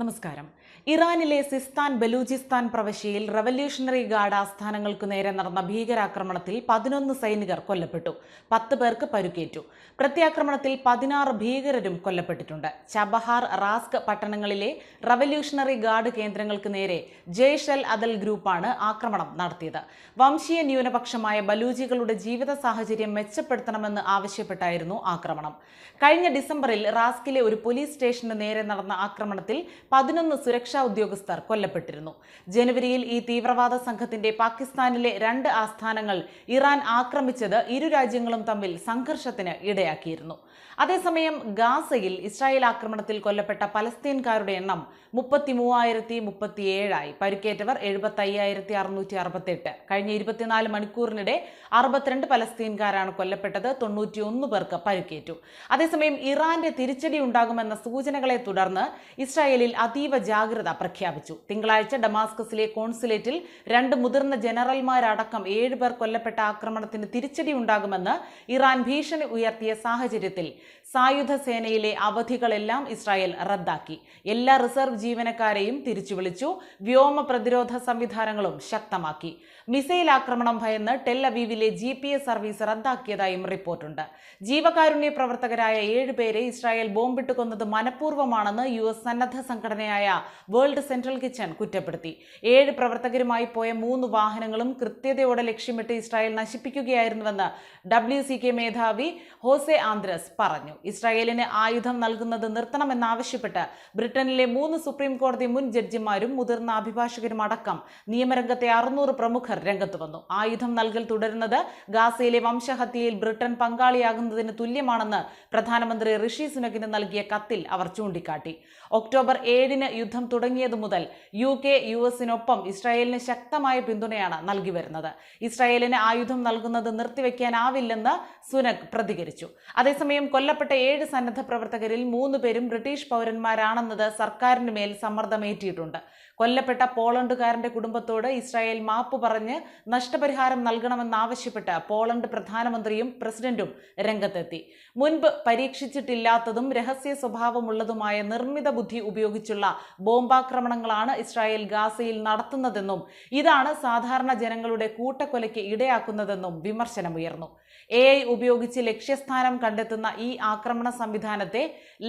നമസ്കാരം. ഇറാനിലെ സിസ്താൻ ബലൂചിസ്ഥാൻ പ്രവിശ്യയിൽ റവല്യൂഷണറി ഗാർഡ് ആസ്ഥാനങ്ങൾക്കു നേരെ നടന്ന ഭീകരാക്രമണത്തിൽ പതിനൊന്ന് സൈനികർ കൊല്ലപ്പെട്ടു. പത്ത് പേർക്ക് പരുക്കേറ്റു. പ്രത്യാക്രമണത്തിൽ പതിനാറ് ഭീകരരും കൊല്ലപ്പെട്ടിട്ടുണ്ട്. ചബഹാർ റാസ്ക് പട്ടണങ്ങളിലെ റവല്യൂഷണറി ഗാർഡ് കേന്ദ്രങ്ങൾക്ക് നേരെ ജയ്ഷ് അൽ അദൽ ഗ്രൂപ്പാണ് ആക്രമണം നടത്തിയത്. വംശീയ ന്യൂനപക്ഷമായ ബലൂജികളുടെ ജീവിത സാഹചര്യം മെച്ചപ്പെടുത്തണമെന്ന് ആവശ്യപ്പെട്ടായിരുന്നു ആക്രമണം. കഴിഞ്ഞ ഡിസംബറിൽ റാസ്കിലെ ഒരു പോലീസ് സ്റ്റേഷന് നേരെ നടന്ന ആക്രമണത്തിൽ പതിനൊന്ന് സുരക്ഷാ ഉദ്യോഗസ്ഥർ കൊല്ലപ്പെട്ടിരുന്നു. ജനുവരിയിൽ ഈ തീവ്രവാദ സംഘത്തിന്റെ പാകിസ്ഥാനിലെ രണ്ട് ആസ്ഥാനങ്ങൾ ഇറാൻ ആക്രമിച്ചത് ഇരു രാജ്യങ്ങളും തമ്മിൽ സംഘർഷത്തിന് ഇടയാക്കിയിരുന്നു. അതേസമയം ഗാസയിൽ ഇസ്രായേൽ ആക്രമണത്തിൽ കൊല്ലപ്പെട്ട പലസ്തീൻകാരുടെ എണ്ണം മുപ്പത്തി മൂവായിരത്തി മുപ്പത്തിയേഴായി പരിക്കേറ്റവർ എഴുപത്തി അയ്യായിരത്തി അറുന്നൂറ്റി അറുപത്തെട്ട് കഴിഞ്ഞ ഇരുപത്തിനാല് മണിക്കൂറിനിടെ അറുപത്തിരണ്ട് പലസ്തീൻകാരാണ് കൊല്ലപ്പെട്ടത്. തൊണ്ണൂറ്റിയൊന്ന് പേർക്ക് പരിക്കേറ്റു. അതേസമയം ഇറാന്റെ തിരിച്ചടി ഉണ്ടാകുമെന്ന സൂചനകളെ തുടർന്ന് ഇസ്രായേലിൽ അതീവ ജാഗ്രത പ്രഖ്യാപിച്ചു. തിങ്കളാഴ്ച ഡമാസ്കസിലെ കോൺസുലേറ്റിൽ രണ്ട് മുതിർന്ന ജനറൽമാരടക്കം ഏഴ് പേർ കൊല്ലപ്പെട്ട ആക്രമണത്തിന് തിരിച്ചടി ഉണ്ടാകുമെന്ന് ഇറാൻ ഭീഷണി ഉയർത്തിയ സാഹചര്യത്തിൽ സായുധ സേനയിലെ അവധികളെല്ലാം ഇസ്രായേൽ റദ്ദാക്കി. എല്ലാ റിസർവ് ജീവനക്കാരെയും തിരിച്ചു വിളിച്ചു വ്യോമ പ്രതിരോധ സംവിധാനങ്ങളും ശക്തമാക്കി. മിസൈൽ ആക്രമണം ഭയന്ന് ടെൽ അവീവിലെ ജി പി എസ് സർവീസ് റദ്ദാക്കിയതായും റിപ്പോർട്ടുണ്ട്. ജീവകാരുണ്യ പ്രവർത്തകരായ ഏഴുപേരെ ഇസ്രായേൽ ബോംബിട്ട് കൊന്നത് മനഃപൂർവമാണെന്ന് യു എസ് സന്നദ്ധ സംഘടനയായ വേൾഡ് സെൻട്രൽ കിച്ചൺ കുറ്റപ്പെടുത്തി. ഏഴ് പ്രവർത്തകരുമായി പോയ മൂന്ന് വാഹനങ്ങളും കൃത്യതയോടെ ലക്ഷ്യമിട്ട് ഇസ്രായേൽ നശിപ്പിക്കുകയായിരുന്നുവെന്ന് ഡബ്ല്യു സി കെ മേധാവി ഹോസെ ആന്ദ്രസ് പറഞ്ഞു. ഇസ്രായേലിന് ആയുധം നൽകുന്നത് നിർത്തണമെന്നാവശ്യപ്പെട്ട് ബ്രിട്ടനിലെ മൂന്ന് സുപ്രീം കോടതി മുൻ ജഡ്ജിമാരും മുതിർന്ന അഭിഭാഷകരും അടക്കം നിയമരംഗത്തെ അറുന്നൂറ് പ്രമുഖർ രംഗത്ത് വന്നു. ആയുധം നൽകൽ തുടരുന്നത് ഗാസയിലെ വംശഹത്യയിൽ ബ്രിട്ടൻ പങ്കാളിയാകുന്നതിന് തുല്യമാണെന്ന് പ്രധാനമന്ത്രി ഋഷി സുനകിന് നൽകിയ കത്തിൽ അവർ ചൂണ്ടിക്കാട്ടി. ഒക്ടോബർ ഏഴിന് യുദ്ധം തുടങ്ങിയതു മുതൽ യു കെ യു എസിനൊപ്പം ഇസ്രായേലിന് ശക്തമായ പിന്തുണയാണ് നൽകി വരുന്നത്. ഇസ്രായേലിന് ആയുധം നൽകുന്നത് നിർത്തിവെക്കാനാവില്ലെന്ന് സുനക് പ്രതികരിച്ചു. അതേസമയം കൊല്ലപ്പെട്ട ഏഴ് സന്നദ്ധ പ്രവർത്തകരിൽ മൂന്ന് പേരും ബ്രിട്ടീഷ് പൗരന്മാരാണെന്നത് സർക്കാരിന് മേൽ സമ്മർദ്ദമേറ്റിയിട്ടുണ്ട്. കൊല്ലപ്പെട്ട പോളണ്ടുകാരന്റെ കുടുംബത്തോട് ഇസ്രായേൽ മാപ്പ് പറഞ്ഞ് നഷ്ടപരിഹാരം നൽകണമെന്നാവശ്യപ്പെട്ട് പോളണ്ട് പ്രധാനമന്ത്രിയും പ്രസിഡന്റും രംഗത്തെത്തി. മുൻപ് പരീക്ഷിച്ചിട്ടില്ലാത്തതും രഹസ്യ സ്വഭാവമുള്ളതുമായ നിർമ്മിത ബുദ്ധി ഉപയോഗിച്ചുള്ള ബോംബാക്രമണങ്ങളാണ് ഇസ്രായേൽ ഗാസയിൽ നടത്തുന്നതെന്നും ഇതാണ് സാധാരണ ജനങ്ങളുടെ കൂട്ടക്കൊലയ്ക്ക് ഇടയാക്കുന്നതെന്നും വിമർശനമുയർന്നു. എ ഐ ഉപയോഗിച്ച് ലക്ഷ്യസ്ഥാനം കണ്ടെത്തുന്ന ഈ ആക്രമണ സംവിധാനത്തെ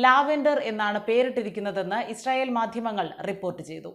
ലാവെൻഡർ എന്നാണ് പേരിട്ടിരിക്കുന്നതെന്ന് ഇസ്രായേൽ മാധ്യമങ്ങൾ റിപ്പോർട്ട് ചെയ്തു.